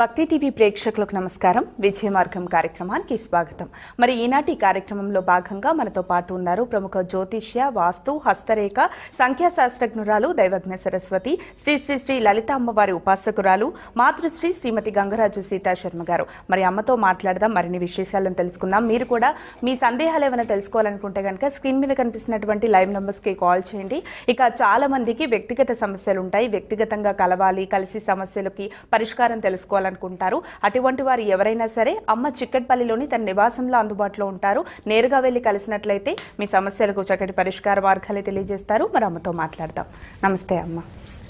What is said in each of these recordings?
భక్తి టీవీ ప్రేక్షకులకు నమస్కారం. విజయ మార్గం కార్యక్రమానికి స్వాగతం. మరి ఈనాటి కార్యక్రమంలో భాగంగా మనతో పాటు ఉన్నారు ప్రముఖ జ్యోతిష్య వాస్తు హస్తరేఖ సంఖ్యాశాస్త్రజ్ఞురాలు దైవజ్ఞ సరస్వతి శ్రీ శ్రీ శ్రీ లలిత అమ్మవారి ఉపాసకురాలు మాతృశ్రీ శ్రీమతి గంగరాజు సీతాశర్మ గారు. మరి అమ్మతో మాట్లాడదాం మరిన్ని విశేషాలను తెలుసుకుందాం. మీరు కూడా మీ సందేహాలు ఏమైనా తెలుసుకోవాలనుకుంటే కనుక స్క్రీన్ మీద కనిపిస్తున్నటువంటి లైవ్ నెంబర్స్కి కాల్ చేయండి. ఇక చాలా మందికి వ్యక్తిగత సమస్యలు ఉంటాయి. వ్యక్తిగతంగా కలవాలి కలిసి సమస్యలకి పరిష్కారం తెలుసుకోవాలి తెలుసుకోవాలనుకుంటారు అటువంటి వారు ఎవరైనా సరే అమ్మ చిక్కట్పల్లిలోని తన నివాసంలో అందుబాటులో ఉంటారు. నేరుగా వెళ్ళి కలిసినట్లయితే మీ సమస్యలకు చక్కటి పరిష్కార మార్గాలు తెలియజేస్తారు. మరి అమ్మతో మాట్లాడదాం. నమస్తే అమ్మ.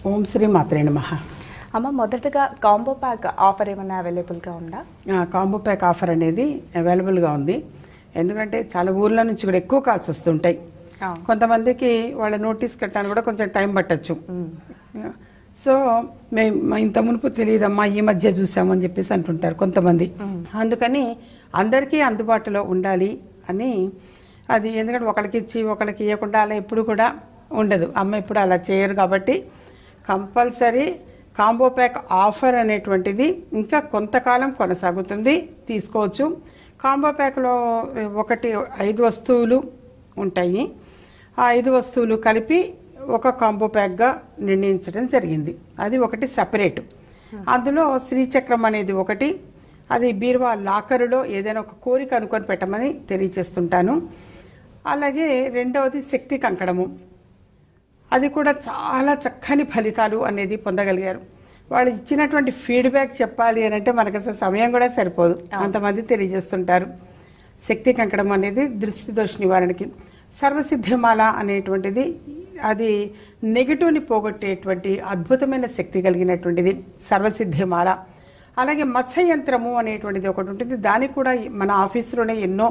ఓం శ్రీ మాత్రే నమ. అమ్మ మొదటగా కాంబో ప్యాక్ ఆఫర్ ఏమైనా అవైలబుల్గా ఉందా? కాంబో ప్యాక్ ఆఫర్ అనేది అవైలబుల్గా ఉంది. ఎందుకంటే చాలా ఊర్ల నుంచి కూడా ఎక్కువ కాల్స్ వస్తుంటాయి. కొంతమందికి వాళ్ళ నోటీస్ కట్టడానికి కూడా కొంచెం టైం పట్టచ్చు. సో మేము ఇంత మునుపు తెలియదమ్మా ఈ మధ్య చూసామని చెప్పేసి అంటుంటారు కొంతమంది. అందుకని అందరికీ అందుబాటులో ఉండాలి అని అది ఎందుకంటే ఒకరికి ఇచ్చి ఒకరికి ఇవ్వకుండా అలా ఎప్పుడు కూడా ఉండదు. అమ్మ ఇప్పుడు అలా చేయరు కాబట్టి కంపల్సరీ కాంబో ప్యాక్ ఆఫర్ అనేటువంటిది ఇంకా కొంతకాలం కొనసాగుతుంది. తీసుకోవచ్చు. కాంబో ప్యాక్లో ఒకటి ఐదు వస్తువులు ఉంటాయి. ఆ ఐదు వస్తువులు కలిపి ఒక కాంబో ప్యాక్గా నిర్ణయించడం జరిగింది. అది ఒకటి సపరేట్. అందులో శ్రీచక్రం అనేది ఒకటి అది బీరువా లాకరులో ఏదైనా ఒక కోరిక అనుకొని పెట్టమని తెలియచేస్తుంటాను అలాగే రెండవది శక్తి కంకణము. అది కూడా చాలా చక్కని ఫలితాలు అనేది పొందగలిగారు. వాళ్ళు ఇచ్చినటువంటి ఫీడ్బ్యాక్ చెప్పాలి అని అంటే మనకు అసలు సమయం కూడా సరిపోదు. అంతమంది తెలియజేస్తుంటారు. శక్తి కంకణం అనేది దృష్టి దోష నివారణకి. సర్వసిద్ధిమాల అనేటువంటిది అది నెగిటివ్ని పోగొట్టేటువంటి అద్భుతమైన శక్తి కలిగినటువంటిది సర్వసిద్ధిమాల. అలాగే మత్స్య యంత్రము అనేటువంటిది ఒకటి ఉంటుంది. దానికి కూడా మన ఆఫీసులోనే ఎన్నో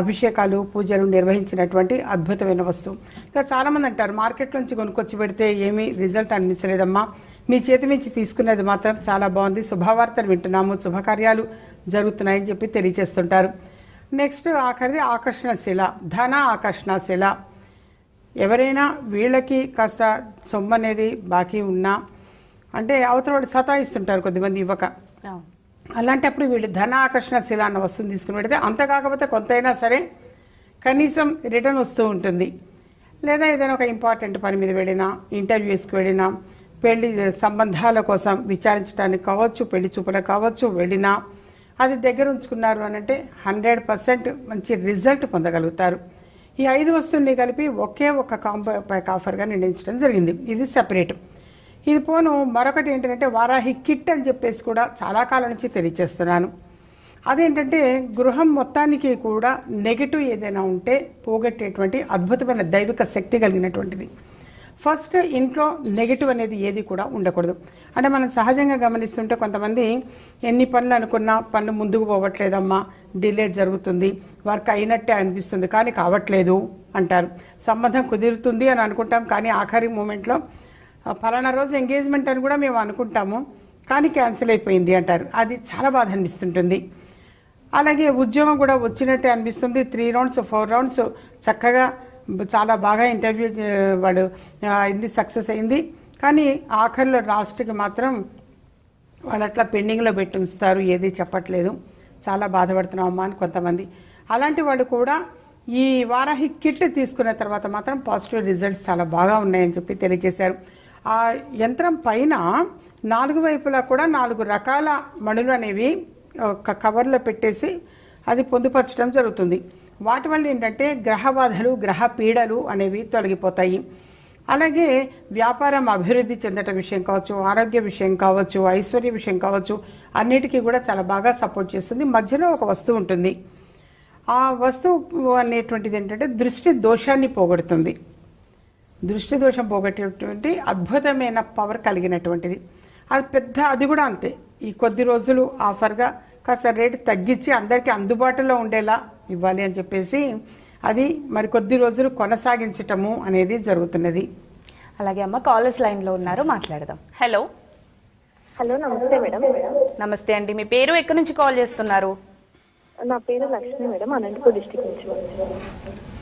అభిషేకాలు పూజలు నిర్వహించినటువంటి అద్భుతమైన వస్తువు. ఇంకా చాలామంది అంటారు మార్కెట్లోంచి కొనుక్కొచ్చి పెడితే ఏమీ రిజల్ట్ అనిపించలేదమ్మా మీ చేతి నుంచి తీసుకునేది మాత్రం చాలా బాగుంది. శుభవార్తలు వింటున్నాము శుభకార్యాలు జరుగుతున్నాయని చెప్పి తెలియజేస్తుంటారు. నెక్స్ట్ ఆఖరిది ఆకర్షణ శిల ధన ఆకర్షణ శిల ఎవరైనా వీళ్ళకి కాస్త సొమ్ము అనేది బాకీ ఉన్నా అంటే అవతల వాళ్ళు సతాయిస్తుంటారు కొద్దిమంది ఇవ్వక. అలాంటప్పుడు వీళ్ళు ధన ఆకర్షణ శిల అన్న వస్తువుని తీసుకుని పెడితే అంత కాకపోతే కొంత అయినా సరే కనీసం రిటర్న్ వస్తూ ఉంటుంది. లేదా ఏదైనా ఒక ఇంపార్టెంట్ పని మీద వెళ్ళినా ఇంటర్వ్యూస్కి వెళ్ళినా పెళ్ళి సంబంధాల కోసం విచారించడానికి కావచ్చు పెళ్ళి చూపలకు కావచ్చు వెళ్ళినా అది దగ్గర ఉంచుకున్నారు అని అంటే హండ్రెడ్ పర్సెంట్ మంచి రిజల్ట్ పొందగలుగుతారు. ఈ ఐదు వస్తువుల్ని కలిపి ఒకే ఒక కాంబో ప్యాక్ ఆఫర్గా నిర్ణయించడం జరిగింది. ఇది సెపరేట్. ఇది పోను మరొకటి ఏంటంటే వారాహి కిట్ అని చెప్పేసి కూడా చాలా కాలం నుంచి తెలియచేస్తున్నాను. అదేంటంటే గృహం మొత్తానికి కూడా నెగిటివ్ ఏదైనా ఉంటే పోగొట్టేటువంటి అద్భుతమైన దైవిక శక్తి కలిగినటువంటిది. ఫస్ట్ ఇంట్లో నెగిటివ్ అనేది ఏది కూడా ఉండకూడదు. అంటే మనం సహజంగా గమనిస్తుంటే కొంతమంది ఎన్ని పనులు అనుకున్నా పనులు ముందుకు పోవట్లేదమ్మా డిలే జరుగుతుంది వర్క్ అయినట్టే అనిపిస్తుంది. కానీ కావట్లేదు అంటారు. సంబంధం కుదురుతుంది అని అనుకుంటాం కానీ ఆఖరి మూమెంట్లో ఫలానా రోజు ఎంగేజ్మెంట్ అని కూడా మేము అనుకుంటాము కానీ క్యాన్సిల్ అయిపోయింది అంటారు. అది చాలా బాధ అనిపిస్తుంటుంది. అలాగే ఉద్యోగం కూడా వచ్చినట్టే అనిపిస్తుంది. త్రీ రౌండ్స్ ఫోర్ రౌండ్స్ చక్కగా చాలా బాగా ఇంటర్వ్యూ వాడు అయింది సక్సెస్ అయింది. కానీ ఆఖరిలో లాస్ట్కి మాత్రం వాళ్ళు అట్లా పెండింగ్లో పెట్టి ఉంచుతారు ఏది చెప్పట్లేదు. చాలా బాధపడుతున్నామమ్మా అని కొంతమంది. అలాంటి వాళ్ళు కూడా ఈ వారాహి కిట్ తీసుకున్న తర్వాత మాత్రం పాజిటివ్ రిజల్ట్స్ చాలా బాగా ఉన్నాయని చెప్పి తెలియజేశారు. ఆ యంత్రం పైన నాలుగు వైపులా కూడా నాలుగు రకాల మణులు అనేవి ఒక కవర్లో పెట్టేసి అది పొందుపరచడం జరుగుతుంది. వాటి వల్ల ఏంటంటే గ్రహ బాధలు గ్రహ పీడలు అనేవి తొలగిపోతాయి. అలాగే వ్యాపారం అభివృద్ధి చెందటం విషయం కావచ్చు ఆరోగ్య విషయం కావచ్చు ఐశ్వర్య విషయం కావచ్చు అన్నిటికీ కూడా చాలా బాగా సపోర్ట్ చేస్తుంది. మధ్యలో ఒక వస్తువు ఉంటుంది. ఆ వస్తువు అనేటువంటిది ఏంటంటే దృష్టి దోషాన్ని పోగొడుతుంది. దృష్టి దోషం పోగొట్టేటువంటి అద్భుతమైన పవర్ కలిగినటువంటిది. అది పెద్ద అది కూడా అంతే. ఈ కొద్ది రోజులు ఆఫర్గా కాస్త రేటు తగ్గించి అందరికీ అందుబాటులో ఉండేలా ఇవ్వాలి అని చెప్పేసి అది మరి కొద్ది రోజులు కొనసాగించటము అనేది జరుగుతున్నది. అలాగే అమ్మ కాలర్స్ లైన్లో ఉన్నారు మాట్లాడదాం. హలో హలో నమస్తే మేడం. నమస్తే అండి. మీ పేరు ఎక్కడి నుంచి కాల్ చేస్తున్నారు? నా పేరు లక్ష్మి మేడం అనంతపూర్ డిస్టిక్ నుంచి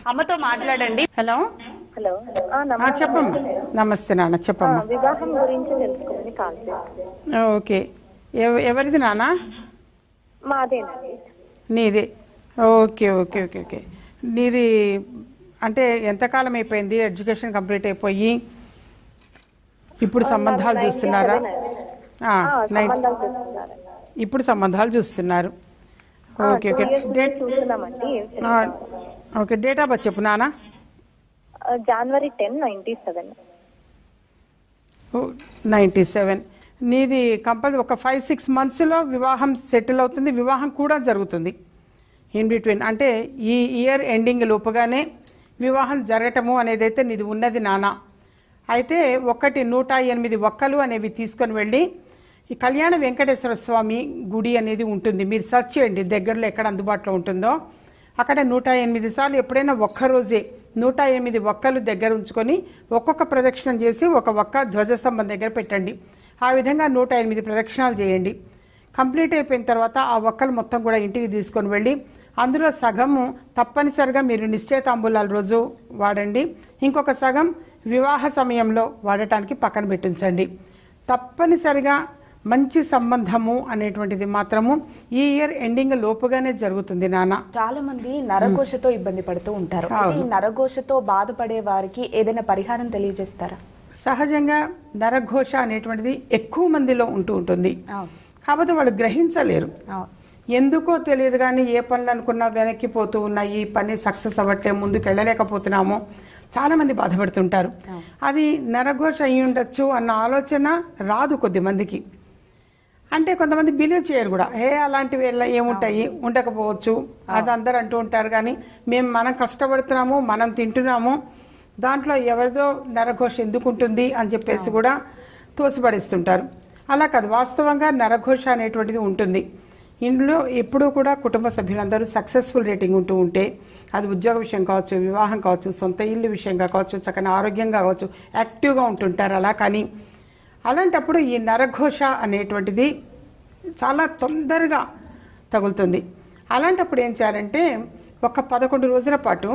అమ్మతో మాట్లాడండి. హలో. హలో. ఆ, ఆ, నమస్తే చెప్పమ్మా. నమస్తే నాన్న చెప్పమ్మా. వివాహం గురించి తెలుసుకోమని కాల్ ఓకే. ఎవ ఎవరిది నాన్న? మాదేనండి. నీది. Okay okay okay okay. నీది అంటే ఎంతకాలం అయిపోయింది? ఎడ్యుకేషన్ కంప్లీట్ అయిపోయి ఇప్పుడు సంబంధాలు చూస్తున్నారా? నైన్ ఇప్పుడు సంబంధాలు చూస్తున్నారు. Okay okay. Date okay date of birth చెప్పు నాన్న January ten ninety seven ninety seven నీది కంపల్సరీ ఒక ఫైవ్ సిక్స్ మంత్స్లో వివాహం సెటిల్ అవుతుంది. వివాహం కూడా జరుగుతుంది. ఇన్ బిట్వీన్ అంటే ఈ ఇయర్ ఎండింగ్ లోపుగానే వివాహం జరగటము అనేది అయితే నీది ఉన్నది నాన్న. అయితే ఒకటి నూట ఎనిమిది ఒక్కలు అనేవి తీసుకొని వెళ్ళి ఈ కళ్యాణ వెంకటేశ్వర స్వామి గుడి అనేది ఉంటుంది. మీరు సెర్చ్ చేయండి దగ్గరలో ఎక్కడ అందుబాటులో ఉంటుందో. అక్కడ నూట ఎనిమిది సార్లు ఎప్పుడైనా ఒక్కరోజే నూట ఎనిమిది ఒక్కలు దగ్గర ఉంచుకొని ఒక్కొక్క ప్రదక్షిణం చేసి ఒక ఒక్క ధ్వజస్తంభం దగ్గర పెట్టండి. ఆ విధంగా నూట ఎనిమిది ప్రదక్షిణాలు చేయండి. కంప్లీట్ అయిపోయిన తర్వాత ఆ ఒక్కలు మొత్తం కూడా ఇంటికి తీసుకొని వెళ్ళి అందులో సగము తప్పనిసరిగా మీరు నిశ్చయితాంబూలాల రోజు వాడండి. ఇంకొక సగం వివాహ సమయంలో వాడటానికి పక్కన పెట్టించండి. తప్పనిసరిగా మంచి సంబంధము అనేటువంటిది మాత్రము ఈ ఇయర్ ఎండింగ్ లోపుగానే జరుగుతుంది నాన్న చాలా మంది నరఘోషతో ఇబ్బంది పడుతూ ఉంటారు. ఈ నరఘోషతో బాధపడే వారికి ఏదైనా పరిహారం తెలియజేస్తారా? సహజంగా నరఘోష అనేటువంటిది ఎక్కువ మందిలో ఉంటూ ఉంటుంది. కాకపోతే వాళ్ళు గ్రహించలేరు. ఎందుకో తెలియదు కానీ ఏ పనులు అనుకున్నా వెనక్కి పోతూ ఉన్నాయి ఈ పని సక్సెస్ అవ్వట్లే ముందుకు వెళ్ళలేకపోతున్నాము చాలా మంది బాధపడుతుంటారు. అది నరఘోష అయి ఉండొచ్చు అన్న ఆలోచన రాదు కొద్ది మందికి. అంటే కొంతమంది బిలీవ్ చేయరు కూడా. ఏ అలాంటివి ఏముంటాయి? ఉండకపోవచ్చు. అది అందరు అంటూ ఉంటారు కానీ మేము మనం కష్టపడుతున్నాము మనం తింటున్నాము. దాంట్లో ఎవరిదో నరఘోష ఎందుకు ఉంటుంది అని చెప్పేసి కూడా తోసిపడేస్తుంటారు. అలా కాదు వాస్తవంగా నరఘోష అనేటువంటిది ఉంటుంది. ఇందులో ఎప్పుడూ కూడా కుటుంబ సభ్యులందరూ సక్సెస్ఫుల్ రేటింగ్ ఉంటూ ఉంటే అది ఉద్యోగ విషయం కావచ్చు వివాహం కావచ్చు సొంత ఇల్లు విషయంగా కావచ్చు చక్కని ఆరోగ్యంగా కావచ్చు యాక్టివ్గా ఉంటుంటారు అలా కానీ. అలాంటప్పుడు ఈ నరఘోష అనేటువంటిది చాలా తొందరగా తగులుతుంది. అలాంటప్పుడు ఏం చేయాలంటే ఒక పదకొండు రోజుల పాటు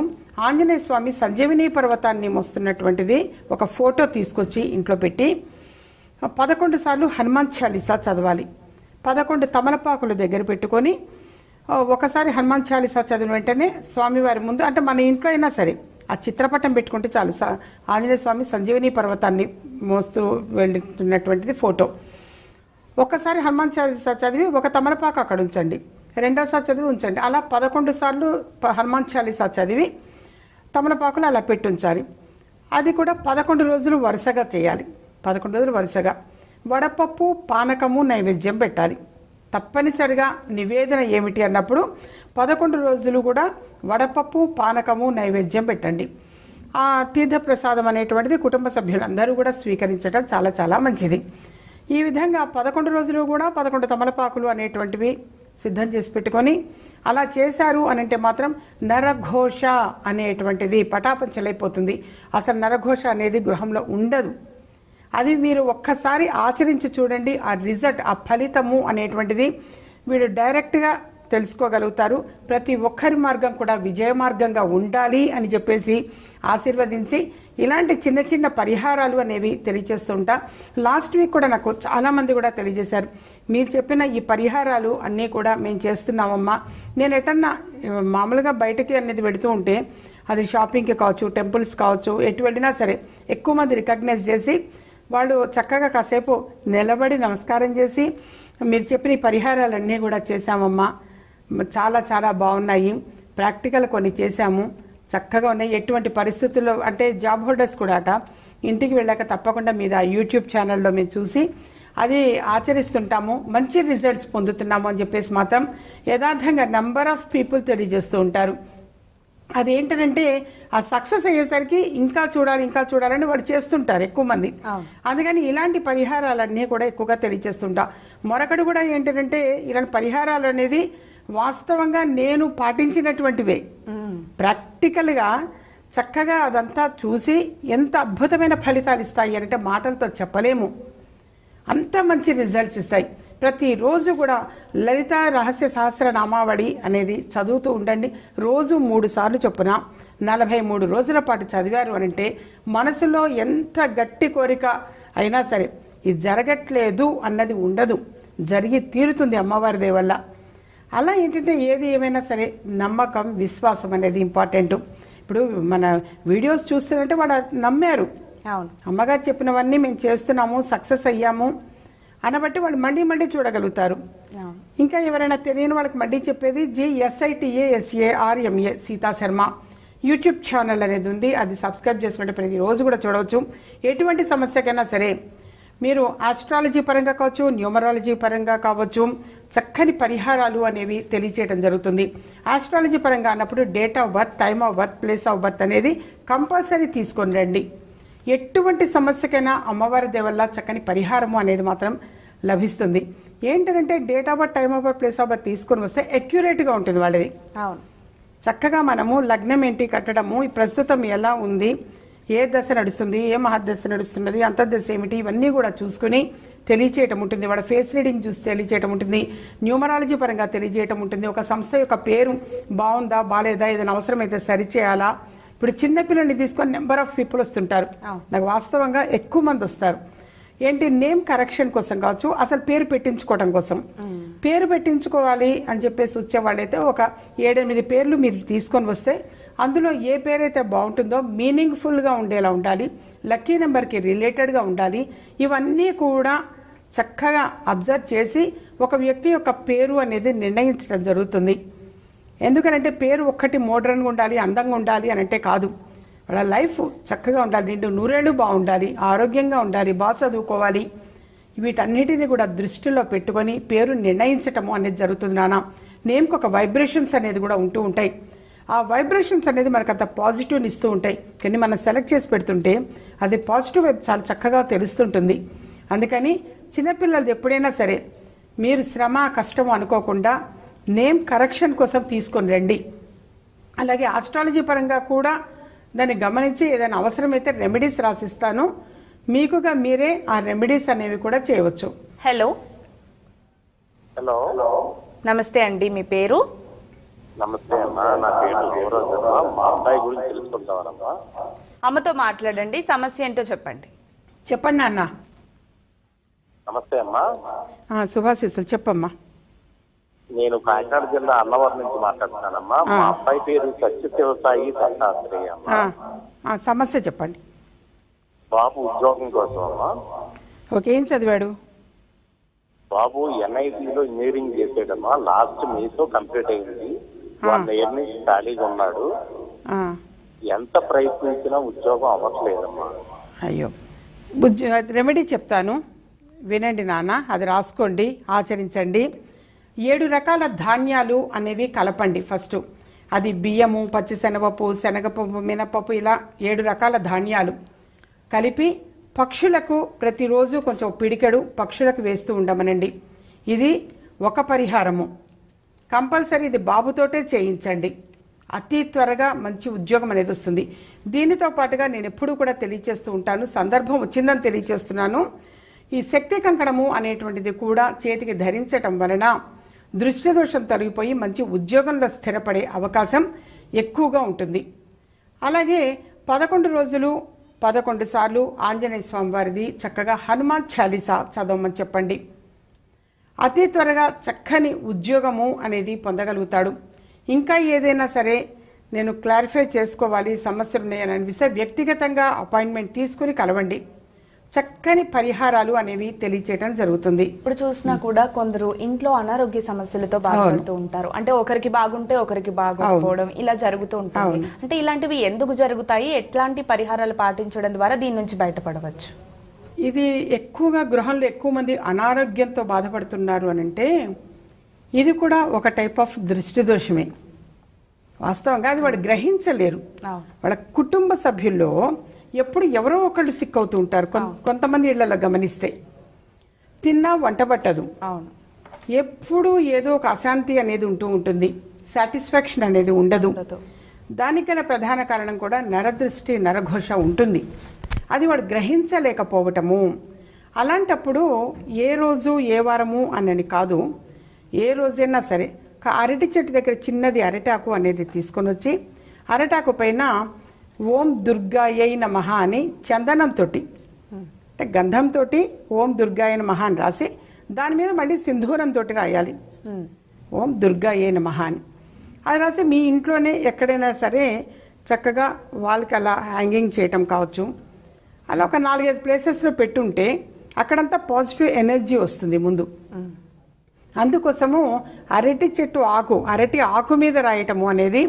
ఆంజనేయ స్వామి సంజీవిని పర్వతాన్ని మోస్తున్నటువంటిది ఒక ఫోటో తీసుకొచ్చి ఇంట్లో పెట్టి పదకొండు సార్లు హనుమాన్ చాలీసా చదవాలి. పదకొండు తమలపాకులు దగ్గర పెట్టుకొని ఒకసారి హనుమాన్ చాలీసా చదివిన వెంటనే స్వామివారి ముందు అంటే మన ఇంట్లో అయినా సరే ఆ చిత్రపటం పెట్టుకుంటే చాలు. ఆంజనేయ స్వామి సంజీవని పర్వతాన్ని మోస్తూ వెళ్తున్నటువంటిది ఫోటో. ఒక్కసారి హనుమాన్ చాలీసా చదివి ఒక తమలపాకు అక్కడ ఉంచండి. రెండోసారి చదివి ఉంచండి. అలా పదకొండు సార్లు ప- హనుమాన్ చాలీసా చదివి తమలపాకులు అలా పెట్టి ఉంచాలి అది కూడా పదకొండు రోజులు వరుసగా చేయాలి. పదకొండు రోజులు వరుసగా. వడపప్పు పానకము నైవేద్యం పెట్టాలి. తప్పనిసరిగా నివేదన ఏమిటి అన్నప్పుడు పదకొండు రోజులు కూడా వడపప్పు పానకము నైవేద్యం పెట్టండి. ఆ తీర్థప్రసాదం అనేటువంటిది కుటుంబ సభ్యులందరూ కూడా స్వీకరించడం చాలా చాలా మంచిది. ఈ విధంగా పదకొండు రోజులు కూడా పదకొండు తమలపాకులు అనేటువంటివి సిద్ధం చేసి పెట్టుకొని అలా చేశారు అని అంటే మాత్రం నరఘోష అనేటువంటిది పటాపంచలైపోతుంది. అసలు నరఘోష అనేది గృహంలో ఉండదు. అది మీరు ఒక్కసారి ఆచరించి చూడండి ఆ రిజల్ట్ ఆ ఫలితము అనేటువంటిది వీడు డైరెక్ట్గా తెలుసుకోగలుగుతారు. ప్రతి ఒక్కరి మార్గం కూడా విజయ మార్గంగా ఉండాలి అని చెప్పేసి ఆశీర్వదించి ఇలాంటి చిన్న చిన్న పరిహారాలు అనేవి తెలియజేస్తుంటా. లాస్ట్ వీక్ కూడా నాకు చాలామంది కూడా తెలియజేశారు మీరు చెప్పిన ఈ పరిహారాలు అన్నీ కూడా మేము చేస్తున్నామమ్మా. నేను ఎటన్నా మామూలుగా బయటకి అనేది పెడుతూ ఉంటే అది షాపింగ్కి కావచ్చు టెంపుల్స్ కావచ్చు ఎటు వెళ్ళినా సరే ఎక్కువ మంది రికగ్నైజ్ చేసి వాళ్ళు చక్కగా కాసేపు నిలబడి నమస్కారం చేసి మీరు చెప్పిన పరిహారాలన్నీ కూడా చేశామమ్మా. చాలా చాలా బాగున్నాయి. ప్రాక్టికల్ కొన్ని చేశాము. చక్కగా ఉన్నాయి. ఎటువంటి పరిస్థితుల్లో అంటే జాబ్ హోల్డర్స్ కూడా అట ఇంటికి వెళ్ళాక తప్పకుండా మీద యూట్యూబ్ ఛానల్లో మేము చూసి అది ఆచరిస్తుంటాము. మంచి రిజల్ట్స్ పొందుతున్నాము అని చెప్పేసి మాత్రం యథార్థంగా నెంబర్ ఆఫ్ పీపుల్ తెలియజేస్తూ ఉంటారు. అదేంటంటే ఆ సక్సెస్ అయ్యేసరికి ఇంకా చూడాలి ఇంకా చూడాలని వాడు చేస్తుంటారు ఎక్కువ మంది. అందుకని ఇలాంటి పరిహారాలన్నీ కూడా ఎక్కువగా తెలియజేస్తుంటా. మరొకటి కూడా ఏంటంటే ఇలాంటి పరిహారాలు అనేది వాస్తవంగా నేను పాటించినటువంటివే. ప్రాక్టికల్గా చక్కగా అదంతా చూసి ఎంత అద్భుతమైన ఫలితాలు ఇస్తాయి అంటే మాటలతో చెప్పలేము. అంత మంచి రిజల్ట్స్ ఇస్తాయి. ప్రతిరోజు కూడా లలిత రహస్య సహస్రనామావళి అనేది చదువుతూ ఉండండి. రోజు మూడు సార్లు చొప్పున నలభై మూడు రోజుల పాటు చదివారు అని అంటే మనసులో ఎంత గట్టి కోరిక అయినా సరే ఇది జరగట్లేదు అన్నది ఉండదు. జరిగి తీరుతుంది అమ్మవారి దయ వల్ల అలా ఏంటంటే ఏది ఏమైనా సరే నమ్మకం విశ్వాసం అనేది ఇంపార్టెంట్. ఇప్పుడు మన వీడియోస్ చూస్తున్నట్టే వాడు నమ్మారు. అవును. అమ్మగారు చెప్పినవన్నీ మేము చేస్తున్నాము సక్సెస్ అయ్యాము. అనబట్టి వాళ్ళు మళ్ళీ మళ్ళీ చూడగలుగుతారు. ఇంకా ఎవరైనా తెలియని వాళ్ళకి మళ్ళీ చెప్పేది జిఎస్ఐటిఏఎస్ఏ ఆర్ఎంఏ సీతా శర్మ. యూట్యూబ్ ఛానల్ అనేది ఉంది. అది సబ్స్క్రైబ్ చేసుకుంటే ప్రతి రోజు కూడా చూడవచ్చు. ఎటువంటి సమస్యకైనా సరే మీరు ఆస్ట్రాలజీ పరంగా కావచ్చు న్యూమరాలజీ పరంగా కావచ్చు చక్కని పరిహారాలు అనేవి తెలియచేయడం జరుగుతుంది. ఆస్ట్రాలజీ పరంగా అన్నప్పుడు date of birth time of birth place of birth అనేది కంపల్సరీ తీసుకొని రండి. ఎటువంటి సమస్యకైనా అమ్మవారి దేవల్ల చక్కని పరిహారము అనేది మాత్రం లభిస్తుంది. ఏంటంటే date of birth time of birth place of birth తీసుకొని వస్తే అక్యురేట్గా ఉంటుంది వాళ్ళది. అవును. చక్కగా మనము లగ్నం ఏంటి కట్టడము ఈ ప్రస్తుతం ఎలా ఉంది ఏ దశ నడుస్తుంది ఏ మహద్దశ నడుస్తున్నది అంతర్దశ ఏమిటి ఇవన్నీ కూడా చూసుకుని తెలియచేయటం ఉంటుంది. వాళ్ళ ఫేస్ రీడింగ్ చూసి తెలియచేయటం ఉంటుంది. న్యూమరాలజీ పరంగా తెలియజేయటం ఉంటుంది. ఒక సంస్థ యొక్క పేరు బాగుందా బాగాలేదా ఏదైనా అవసరమైతే సరిచేయాలా ఇప్పుడు చిన్నపిల్లల్ని తీసుకొని నెంబర్ ఆఫ్ పీపుల్ వస్తుంటారు. నాకు వాస్తవంగా ఎక్కువ మంది వస్తారు. ఏంటి నేమ్ కరెక్షన్ కోసం కావచ్చు అసలు పేరు పెట్టించుకోవడం కోసం. పేరు పెట్టించుకోవాలి అని చెప్పేసి వచ్చేవాళ్ళైతే ఒక ఏడెనిమిది పేర్లు మీరు తీసుకొని వస్తే అందులో ఏ పేరైతే బాగుంటుందో మీనింగ్ఫుల్గా ఉండేలా ఉండాలి లక్కీ నెంబర్కి రిలేటెడ్గా ఉండాలి ఇవన్నీ కూడా చక్కగా అబ్జర్వ్ చేసి ఒక వ్యక్తి యొక్క పేరు అనేది నిర్ణయించడం జరుగుతుంది. ఎందుకనంటే పేరు ఒక్కటి మోడ్రన్గా ఉండాలి అందంగా ఉండాలి అని అంటే కాదు. వాళ్ళ లైఫ్ చక్కగా ఉండాలి నిండు నూరేళ్ళు బాగుండాలి ఆరోగ్యంగా ఉండాలి బాగా చదువుకోవాలి. వీటన్నిటిని కూడా దృష్టిలో పెట్టుకొని పేరు నిర్ణయించటము అనేది జరుగుతుంది నాన్న. నేమ్కి ఒక వైబ్రేషన్స్ అనేది కూడా ఉంటూ ఉంటాయి. ఆ వైబ్రేషన్స్ అనేది మనకు అంత పాజిటివ్ని ఇస్తూ ఉంటాయి. కానీ మనం సెలెక్ట్ చేసి పెడుతుంటే అది పాజిటివ్ వైపు చాలా చక్కగా తెలుస్తుంటుంది. అందుకని చిన్నపిల్లలది ఎప్పుడైనా సరే మీరు శ్రమ కష్టం అనుకోకుండా నేమ్ కరెక్షన్ కోసం తీసుకొని రండి. అలాగే ఆస్ట్రాలజీ పరంగా కూడా దాన్ని గమనించి ఏదైనా అవసరమైతే రెమెడీస్ రాసిస్తాను. మీకుగా మీరే ఆ రెమెడీస్ అనేవి కూడా చేయవచ్చు. హలో. హలో. నమస్తే అండి మీ పేరు? నమస్తే అమ్మా నా పేరు గౌరవ్ అమ్మా మా అబ్బాయి గురించి తెలుసుకుంటామమ్మా అమ్మతో మాట్లాడండి సమస్య ఏంటో చెప్పండి. చెప్పండి నాన్న. నమస్తే అమ్మా. ఆ, శుభాశీస్సులు చెప్పమ్మా. నేను కాకినాడ జిల్లా అన్నవరం నుంచి మాట్లాడుతున్నానమ్మా. మా అబ్బాయి పేరు సత్యశివసాయి దత్తాత్రేయ అమ్మా. సమస్య చెప్పండి. బాబు ఉద్యోగం కోసం అమ్మా. ఓకే ఏం చదివాడు? బాబు ఎన్ఐటీలో ఇంజనీరింగ్ చేసాడమ్మా లాస్ట్ మీతో కంప్లీట్ అయింది. వన్ ఇయర్ నుంచి ఖాళీగా ఉన్నాడు. ఎంత ప్రయత్నించినా ఉద్యోగం అవ్వట్లేదమ్మా. అయ్యో. రెమెడీ చెప్తాను. వినండి నాన్న అది రాసుకోండి ఆచరించండి. ఏడు రకాల ధాన్యాలు అనేవి కలపండి. ఫస్ట్ అది బియ్యము పచ్చిశనగపప్పు శనగపప్పు మినపప్పు ఇలా ఏడు రకాల ధాన్యాలు కలిపి పక్షులకు ప్రతిరోజు కొంచెం పిడికెడు పక్షులకు వేస్తూ ఉండమనండి. ఇది ఒక పరిహారము. కంపల్సరీ ఇది బాబుతోటే చేయించండి. అతి త్వరగా మంచి ఉద్యోగం అనేది వస్తుంది. దీనితో పాటుగా నేను ఎప్పుడూ కూడా తెలియచేస్తూ ఉంటాను. సందర్భం వచ్చిందని తెలియచేస్తున్నాను. ఈ శక్తి కంకణము అనేటువంటిది కూడా చేతికి ధరించటం వలన దృష్టి దోషం తొలగిపోయి మంచి ఉద్యోగంలో స్థిరపడే అవకాశం ఎక్కువగా ఉంటుంది. అలాగే పదకొండు రోజులు పదకొండు సార్లు ఆంజనేయ స్వామి వారిది చక్కగా హనుమాన్ చాలీసా చదవమని చెప్పండి. అతి త్వరగా చక్కని ఉద్యోగము అనేది పొందగలుగుతాడు. ఇంకా ఏదైనా సరే నేను క్లారిఫై చేసుకోవాలి సమస్యలు ఉన్నాయని అనిపిస్తే వ్యక్తిగతంగా అపాయింట్మెంట్ తీసుకుని కలవండి. చక్కని పరిహారాలు అనేవి తెలియచేయడం జరుగుతుంది. ఇప్పుడు చూసినా కూడా కొందరు ఇంట్లో అనారోగ్య సమస్యలతో బాధపడుతూ ఉంటారు. అంటే ఒకరికి బాగుంటే ఒకరికి బాగోకపోవడం ఇలా జరుగుతూ ఉంటుంది. అంటే ఇలాంటివి ఎందుకు జరుగుతాయి? ఎట్లాంటి పరిహారాలు పాటించడం ద్వారా దీని నుంచి బయటపడవచ్చు? ఇది ఎక్కువగా గృహంలో ఎక్కువ మంది అనారోగ్యంతో బాధపడుతున్నారు అని అంటే ఇది కూడా ఒక టైప్ ఆఫ్ దృష్టి దోషమే వాస్తవంగా అది వాడు గ్రహించలేరు. వాళ్ళ కుటుంబ సభ్యుల్లో ఎప్పుడు ఎవరో ఒకళ్ళు సిక్ అవుతూ ఉంటారు. కొంతమంది ఇళ్ళలో గమనిస్తే. తిన్నా వంట పట్టదు. అవును. ఎప్పుడు ఏదో ఒక అశాంతి అనేది ఉంటూ ఉంటుంది. సాటిస్ఫాక్షన్ అనేది ఉండదు. దానికైనా ప్రధాన కారణం కూడా నరదృష్టి నరఘోష ఉంటుంది. అది వాడు గ్రహించలేకపోవటము. అలాంటప్పుడు ఏ రోజు ఏ వారము అని కాదు. ఏ రోజైనా సరే అరటి చెట్టు దగ్గర చిన్నది అరటాకు అనేది తీసుకొని వచ్చి అరటాకు పైన ఓం దుర్గాయై నమః అని చందనంతోటి అంటే గంధంతో ఓం దుర్గాయ నమః అని రాసి దాని మీద మళ్ళీ సింధూరం తోటి రాయాలి. ఓం దుర్గా ఏ నమః అని. అది రాసి మీ ఇంట్లోనే ఎక్కడైనా సరే చక్కగా వాళ్ళకి అలా హ్యాంగింగ్ చేయటం కావచ్చు. అలా ఒక నాలుగైదు ప్లేసెస్లో పెట్టుంటే అక్కడంతా పాజిటివ్ ఎనర్జీ వస్తుంది ముందు. అందుకోసము అరటి చెట్టు ఆకు అరటి ఆకు మీద రాయటము అనేది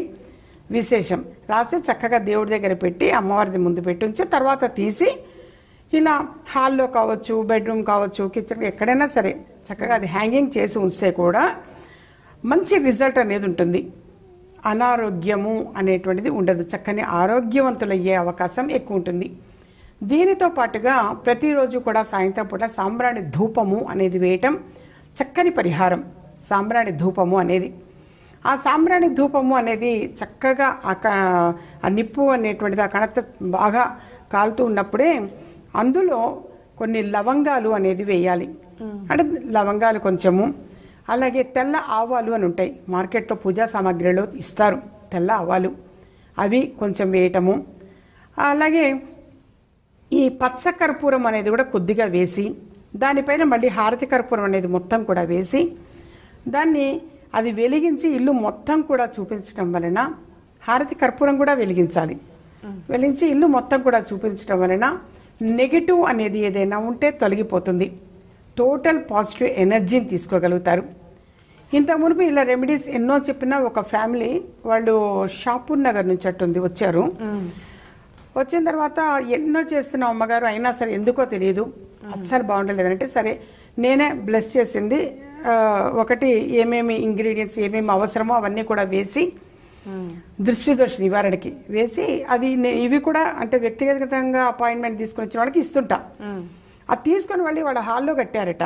విశేషం. రాసి చక్కగా దేవుడి దగ్గర పెట్టి అమ్మవారిది ముందు పెట్టి ఉంచి తర్వాత తీసి ఇలా హాల్లో కావచ్చు బెడ్రూమ్ కావచ్చు కిచెన్ ఎక్కడైనా సరే చక్కగా అది హ్యాంగింగ్ చేసి ఉంచితే కూడా మంచి రిజల్ట్ అనేది ఉంటుంది. అనారోగ్యము అనేటువంటిది ఉండదు. చక్కని ఆరోగ్యవంతులయ్యే అవకాశం ఎక్కువ ఉంటుంది. దీనితో పాటుగా ప్రతిరోజు కూడా సాయంత్రం పూట సాంబ్రాణి ధూపము అనేది వేయటం చక్కని పరిహారం. సాంబ్రాణి ధూపము అనేది. ఆ సాంబ్రాణి ధూపము అనేది చక్కగా ఆ నిప్పు అనేటువంటిది ఆ కణత బాగా కాలుతూ ఉన్నప్పుడే అందులో కొన్ని లవంగాలు అనేది వేయాలి. అంటే లవంగాలు కొంచెము అలాగే తెల్ల ఆవాలు అని ఉంటాయి. మార్కెట్లో పూజా సామాగ్రిలో ఇస్తారు తెల్ల ఆవాలు. అవి కొంచెం వేయటము. అలాగే ఈ పచ్చ కర్పూరం అనేది కూడా కొద్దిగా వేసి దానిపైన మళ్ళీ హారతి కర్పూరం అనేది మొత్తం కూడా వేసి దాన్ని అది వెలిగించి ఇల్లు మొత్తం కూడా చూపించడం వలన హారతి కర్పూరం కూడా వెలిగించాలి. వెలిగించి ఇల్లు మొత్తం కూడా చూపించడం వలన నెగిటివ్ అనేది ఏదైనా ఉంటే తొలగిపోతుంది. టోటల్ పాజిటివ్ ఎనర్జీని తీసుకోగలుగుతారు. ఇంత మునుపు ఇలా రెమెడీస్ ఎన్నో చెప్పినా ఒక ఫ్యామిలీ వాళ్ళు షాపూర్ నగర్ నుంచి అట్టుంది వచ్చారు. వచ్చిన తర్వాత ఎన్నో చేస్తున్న అమ్మగారు అయినా సరే ఎందుకో తెలియదు. అస్సలు బాగుండలేదంటే సరే నేనే బ్లెస్ చేసింది ఒకటి ఏమేమి ఇంగ్రీడియంట్స్ ఏమేమి అవసరమో అవన్నీ కూడా వేసి దృష్టి దోష నివారణకి వేసి అది ఇవి కూడా అంటే వ్యక్తిగతంగా అపాయింట్మెంట్ తీసుకొని వచ్చిన వాళ్ళకి ఇస్తుంటా. అది తీసుకొని వెళ్ళి వాళ్ళ హాల్లో కట్టారట.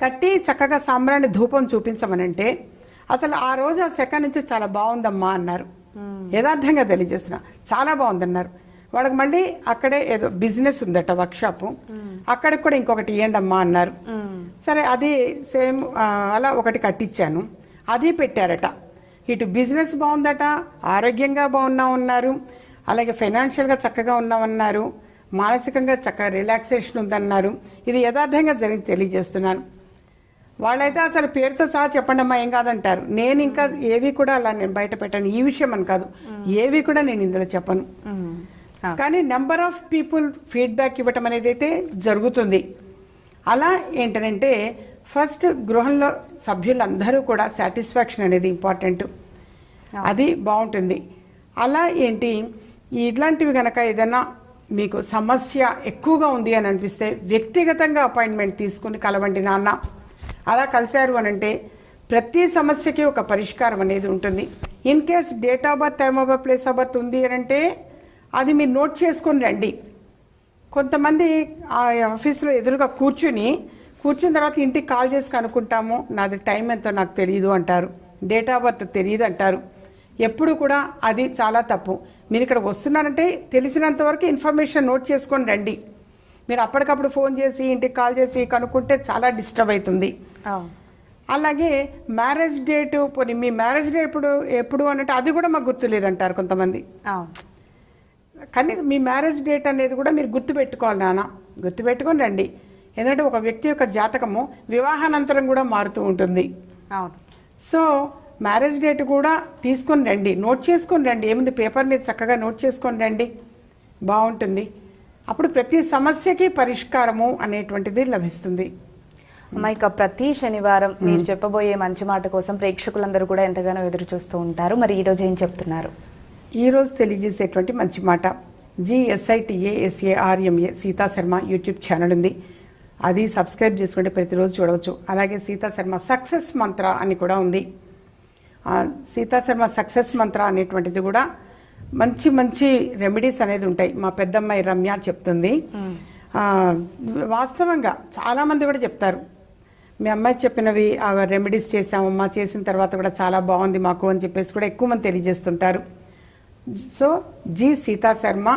కట్టి చక్కగా సాంబ్రాణి ధూపం చూపించమనంటే అసలు ఆ రోజు ఆ సెకండ్ నుంచి చాలా బాగుందమ్మా అన్నారు. యథార్థంగా తెలియజేస్తున్నా. చాలా బాగుందన్నారు. వాళ్ళకి మళ్ళీ అక్కడే ఏదో బిజినెస్ ఉందట వర్క్షాప్. అక్కడికి కూడా ఇంకొకటి ఇవ్వండి అమ్మా అన్నారు సరే అది సేమ్ అలా ఒకటి కట్టించాను అది పెట్టారట. ఇటు బిజినెస్ బాగుందట ఆరోగ్యంగా బాగున్నా ఉన్నారు అలాగే ఫైనాన్షియల్గా చక్కగా ఉన్నామన్నారు మానసికంగా చక్కగా రిలాక్సేషన్ ఉందన్నారు. ఇది యథార్థంగా జరిగి తెలియజేస్తున్నాను. వాళ్ళైతే అసలు పేరుతో సహా చెప్పండి అమ్మా ఏం కాదంటారు. నేను ఇంకా ఏవి కూడా అలా నేను బయట పెట్టాను. ఈ విషయం అని కాదు. ఏవి కూడా నేను ఇందులో చెప్పను. కానీ నెంబర్ ఆఫ్ పీపుల్ ఫీడ్బ్యాక్ ఇవ్వటం అనేది అయితే జరుగుతుంది. అలా ఏంటంటే ఫస్ట్ గృహంలో సభ్యులందరూ కూడా సాటిస్ఫాక్షన్ అనేది ఇంపార్టెంట్ అది బాగుంటుంది. అలా ఏంటి ఇట్లాంటివి కనుక ఏదైనా మీకు సమస్య ఎక్కువగా ఉంది అని అనిపిస్తే వ్యక్తిగతంగా అపాయింట్మెంట్ తీసుకుని కలవండి నాన్న. అలా కలిశారు అని అంటే ప్రతి సమస్యకి ఒక పరిష్కారం అనేది ఉంటుంది. In case date of birth time of birth place of birth ఉంది అని అంటే అది మీరు నోట్ చేసుకొని రండి. కొంతమంది ఆ ఆఫీస్లో ఎదురుగా కూర్చుని కూర్చున్న తర్వాత ఇంటికి కాల్ చేసి కనుక్కుంటాము నాది టైం ఎంతో నాకు తెలియదు అంటారు డేట్ ఆఫ్ బర్త్ తెలియదు అంటారు. ఎప్పుడు కూడా అది చాలా తప్పు. మీరు ఇక్కడ వస్తున్నారంటే తెలిసినంత వరకు ఇన్ఫర్మేషన్ నోట్ చేసుకొని రండి. మీరు అప్పటికప్పుడు ఫోన్ చేసి ఇంటికి కాల్ చేసి కనుక్కుంటే చాలా డిస్టర్బ్ అవుతుంది. అలాగే మ్యారేజ్ డేట్ పోనీ మీ మ్యారేజ్ డేట్ ఎప్పుడు ఎప్పుడు అన్నట్టు అది కూడా మాకు గుర్తులేదంటారు కొంతమంది. కానీ మీ మ్యారేజ్ డేట్ అనేది కూడా మీరు గుర్తుపెట్టుకోవాలి నాన్న. గుర్తుపెట్టుకొని రండి. ఎందుకంటే ఒక వ్యక్తి యొక్క జాతకము వివాహానంతరం కూడా మారుతూ ఉంటుంది. అవును. సో మ్యారేజ్ డేట్ కూడా తీసుకొని రండి. నోట్ చేసుకొని రండి. ఏముంది? పేపర్ మీద చక్కగా నోట్ చేసుకొని రండి. బాగుంటుంది. అప్పుడు ప్రతి సమస్యకి పరిష్కారము అనేటువంటిది లభిస్తుంది. ఇక ప్రతి శనివారం మీరు చెప్పబోయే మంచి మాట కోసం ప్రేక్షకులందరూ కూడా ఎంతగానో ఎదురు చూస్తూ ఉంటారు. మరి ఈ రోజు ఏం చెప్తున్నారు? ఈరోజు తెలియజేసేటువంటి మంచి మాట. జిఎస్ఐటిఏఎస్ఏఆర్ఎంఏ సీతా శర్మ యూట్యూబ్ ఛానల్ ఉంది. అది సబ్స్క్రైబ్ చేసుకుంటే ప్రతిరోజు చూడవచ్చు. అలాగే సీతా శర్మ సక్సెస్ మంత్ర అని కూడా ఉంది. సీతా శర్మ సక్సెస్ మంత్ర అనేటువంటిది కూడా మంచి మంచి రెమెడీస్ అనేది ఉంటాయి. మా పెద్దమ్మాయి రమ్య చెప్తుంది. వాస్తవంగా చాలామంది కూడా చెప్తారు. మీ అమ్మాయి చెప్పినవి ఆ రెమెడీస్ చేసామమ్మా చేసిన తర్వాత కూడా చాలా బాగుంది మాకు అని చెప్పేసి కూడా ఎక్కువ మంది తెలియజేస్తుంటారు. So G Sita Sharma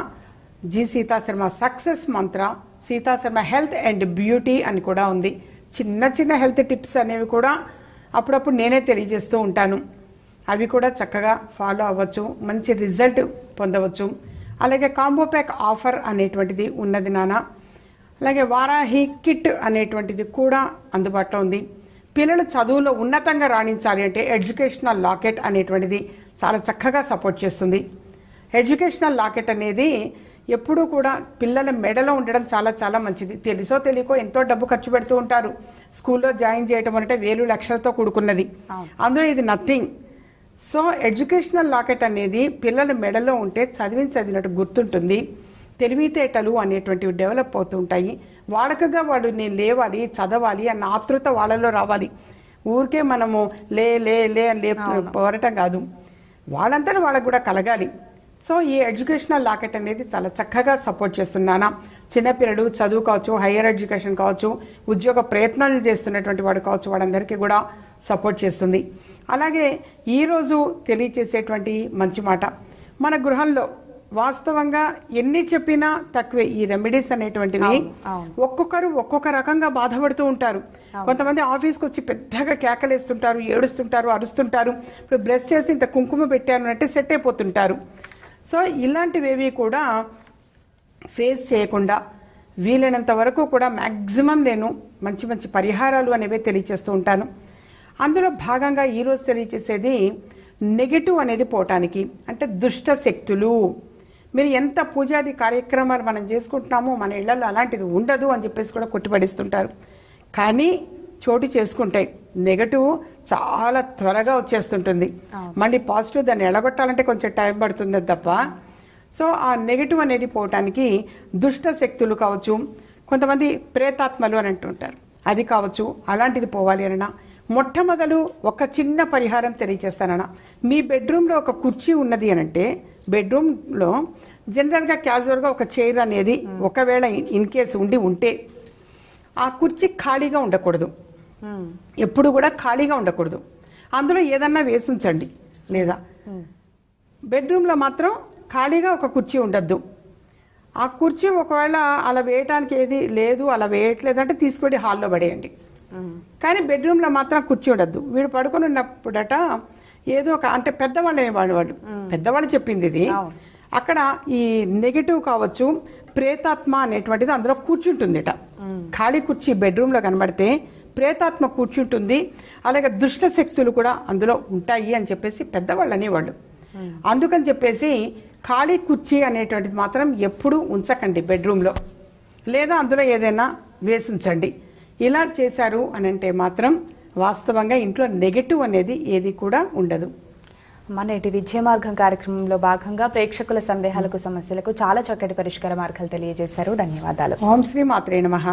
G Sita Sharma success mantra Sita Sharma health and beauty అని కూడా ఉంది. చిన్న చిన్న హెల్త్ టిప్స్ అనేవి కూడా అప్పుడప్పుడు నేనే తెలియజేస్తూ ఉంటాను. అవి కూడా చక్కగా ఫాలో అవ్వచ్చు మంచి రిజల్ట్ పొందవచ్చు. అలాగే కాంబో ప్యాక్ ఆఫర్ అనేటువంటిది ఉన్నది నాన్న. అలాగే వారాహి కిట్ అనేటువంటిది కూడా అందుబాటులో ఉంది. పిల్లలు చదువులో ఉన్నతంగా రాణించాలి అంటే ఎడ్యుకేషనల్ లాకెట్ అనేటువంటిది చాలా చక్కగా సపోర్ట్ చేస్తుంది. ఎడ్యుకేషనల్ లాకెట్ అనేది ఎప్పుడూ కూడా పిల్లల మెడలో ఉండడం చాలా చాలా మంచిది. తెలుసో తెలియకో ఎంతో డబ్బు ఖర్చు పెడుతూ ఉంటారు. స్కూల్లో జాయిన్ చేయటం అంటే వేలు లక్షలతో కూడుకున్నది. అందులో ఇది నథింగ్ సో ఎడ్యుకేషనల్ లాకెట్ అనేది పిల్లల మెడలో ఉంటే చదివిన చదివినట్టు గుర్తుంటుంది. తెలివితేటలు అనేటువంటివి డెవలప్ అవుతూ ఉంటాయి. వాడకగా వాడు నేను లేవాలి చదవాలి అన్న ఆతృత వాళ్ళలో రావాలి. ఊరికే మనము లే లే లే అని లే పోరటం కాదు. వాళ్ళంతా వాళ్ళకు కూడా కలగాలి. సో ఈ ఎడ్యుకేషనల్ లాకెట్ అనేది చాలా చక్కగా సపోర్ట్ చేస్తున్నానా. చిన్నపిల్లలు చదువు కావచ్చు హయ్యర్ ఎడ్యుకేషన్ కావచ్చు ఉద్యోగ ప్రయత్నాలు చేస్తున్నటువంటి వాడు కావచ్చు వాడందరికీ కూడా సపోర్ట్ చేస్తుంది. అలాగే ఈరోజు తెలియచేసేటువంటి మంచి మాట. మన గృహంలో వాస్తవంగా ఎన్ని చెప్పినా తక్కువే ఈ రెమెడీస్ అనేటువంటివి. ఒక్కొక్కరు ఒక్కొక్క రకంగా బాధపడుతూ ఉంటారు. కొంతమంది ఆఫీస్కి వచ్చి పెద్దగా కేకలేస్తుంటారు ఏడుస్తుంటారు అరుస్తుంటారు. ఇప్పుడు బ్రష్ చేసి ఇంత కుంకుమ పెట్టాను అంటే సెట్ అయిపోతుంటారు. సో ఇలాంటివేవి కూడా ఫేస్ చేయకుండా వీలైనంత వరకు కూడా మ్యాక్సిమం నేను మంచి మంచి పరిహారాలు అనేవి తెలియచేస్తూ ఉంటాను. అందులో భాగంగా ఈరోజు తెలియచేసేది నెగటివ్ అనేది పోవటానికి అంటే దుష్ట శక్తులు. మీరు ఎంత పూజాది కార్యక్రమాలు మనం చేసుకుంటున్నామో మన ఇళ్ళలో అలాంటిది ఉండదు అని చెప్పేసి కూడా కొట్టిపడిస్తుంటారు. కానీ చోటు చేసుకుంటాయి నెగటివ్ చాలా త్వరగా వచ్చేస్తుంటుంది. మళ్ళీ పాజిటివ్ దాన్ని ఎడగొట్టాలంటే కొంచెం టైం పడుతుంది తప్ప. సో ఆ నెగటివ్ అనేది పోవటానికి దుష్ట శక్తులు కావచ్చు కొంతమంది ప్రేతాత్మలు అని అంటుంటారు. అది కావచ్చు అలాంటిది పోవాలి అనన్నా మొట్టమొదలు ఒక చిన్న పరిహారం తెలియచేస్తానన్న మీ బెడ్రూమ్లో ఒక కుర్చీ ఉన్నది అని అంటే బెడ్రూమ్లో జనరల్గా క్యాజువల్గా ఒక చైర్ అనేది ఒకవేళ ఇన్ కేసు ఉండి ఉంటే ఆ కుర్చీ ఖాళీగా ఉండకూడదు. ఎప్పుడు కూడా ఖాళీగా ఉండకూడదు. అందులో ఏదన్నా వేసుంచండి. లేదా? బెడ్రూమ్లో మాత్రం ఖాళీగా ఒక కుర్చీ ఉండద్దు. ఆ కుర్చీ ఒకవేళ అలా వేయటానికి ఏది లేదు అలా వేయట్లేదు అంటే తీసుకొని హాల్లో పడేయండి. కానీ బెడ్రూమ్లో మాత్రం కుర్చీ ఉండద్దు. వీడు పడుకొని ఉన్నప్పుడట ఏదో ఒక అంటే పెద్దవాళ్ళు వాళ్ళు. పెద్దవాళ్ళు చెప్పింది ఇది. అక్కడ ఈ నెగటివ్ కావచ్చు ప్రేతాత్మ అనేటువంటిది అందులో కూర్చుంటుందిట. ఖాళీ కుర్చీ బెడ్రూమ్లో కనబడితే ప్రేతాత్మ కూర్చుంటుంది. అలాగే దుష్ట శక్తులు కూడా అందులో ఉంటాయి అని చెప్పేసి పెద్దవాళ్ళు అనేవాళ్ళు. అందుకని చెప్పేసి ఖాళీ కుర్చీ అనేటువంటిది మాత్రం ఎప్పుడూ ఉంచకండి బెడ్రూమ్లో. లేదా అందులో ఏదైనా వేసించండి. ఇలా చేశారు అని అంటే మాత్రం వాస్తవంగా ఇంట్లో నెగటివ్ అనేది ఏది కూడా ఉండదు. మన నేటి విజయ మార్గం కార్యక్రమంలో భాగంగా ప్రేక్షకుల సందేహాలకు సమస్యలకు చాలా చక్కటి పరిష్కార మార్గాలు తెలియజేశారు. ధన్యవాదాలు. ఓం శ్రీ మాత్రే నమః.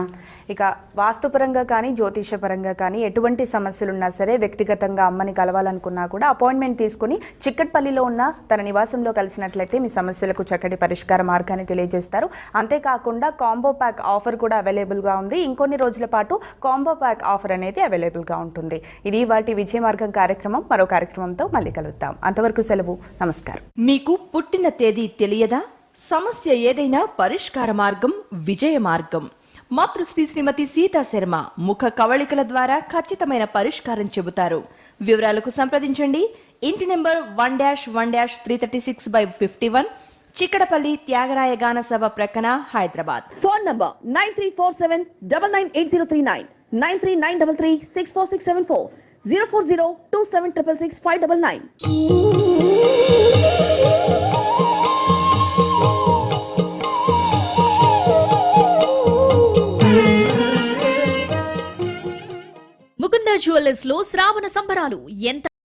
ఇక వాస్తుపరంగా కానీ జ్యోతిషపరంగా కానీ ఎటువంటి సమస్యలున్నా సరే వ్యక్తిగతంగా అమ్మని కలవాలనుకున్నా కూడా అపాయింట్మెంట్ తీసుకుని చిక్కట్పల్లిలో ఉన్న తన నివాసంలో కలిసినట్లయితే మీ సమస్యలకు చక్కటి పరిష్కార మార్గాన్ని తెలియజేస్తారు. అంతేకాకుండా కాంబో ప్యాక్ ఆఫర్ కూడా అవైలబుల్గా ఉంది. ఇంకొన్ని రోజుల పాటు కాంబో ప్యాక్ ఆఫర్ అనేది అవైలబుల్గా ఉంటుంది. ఇది వాటి విజయ మార్గం కార్యక్రమం. మరో కార్యక్రమంతో మళ్ళీ కలుద్దాం. అంతవరకు సెలవు. నమస్కారం. మీకు పుట్టిన తేదీ తెలియదా? సమస్య ఏదైనా పరిష్కార మార్గం విజయ మార్గం. మాతృశ్రీ శ్రీమతి సీతా శర్మ ముఖ కవళికల ద్వారా ఖచ్చితమైన పరిష్కారం చెబుతారు. వివరాలకు సంప్రదించండి. ఇంటి number one dash one dash three thirty six by fifty one Chikkadpally Tyagaraya Gana Sabha ప్రక్కన Hyderabad. Phone number nine three four seven double nine eight zero three nine nine three nine double three six four six seven four. Zero four zero two seven triple six five double nine Mukunda జ్యువెలర్స్లో శ్రావణ సంబరాలు ఎంత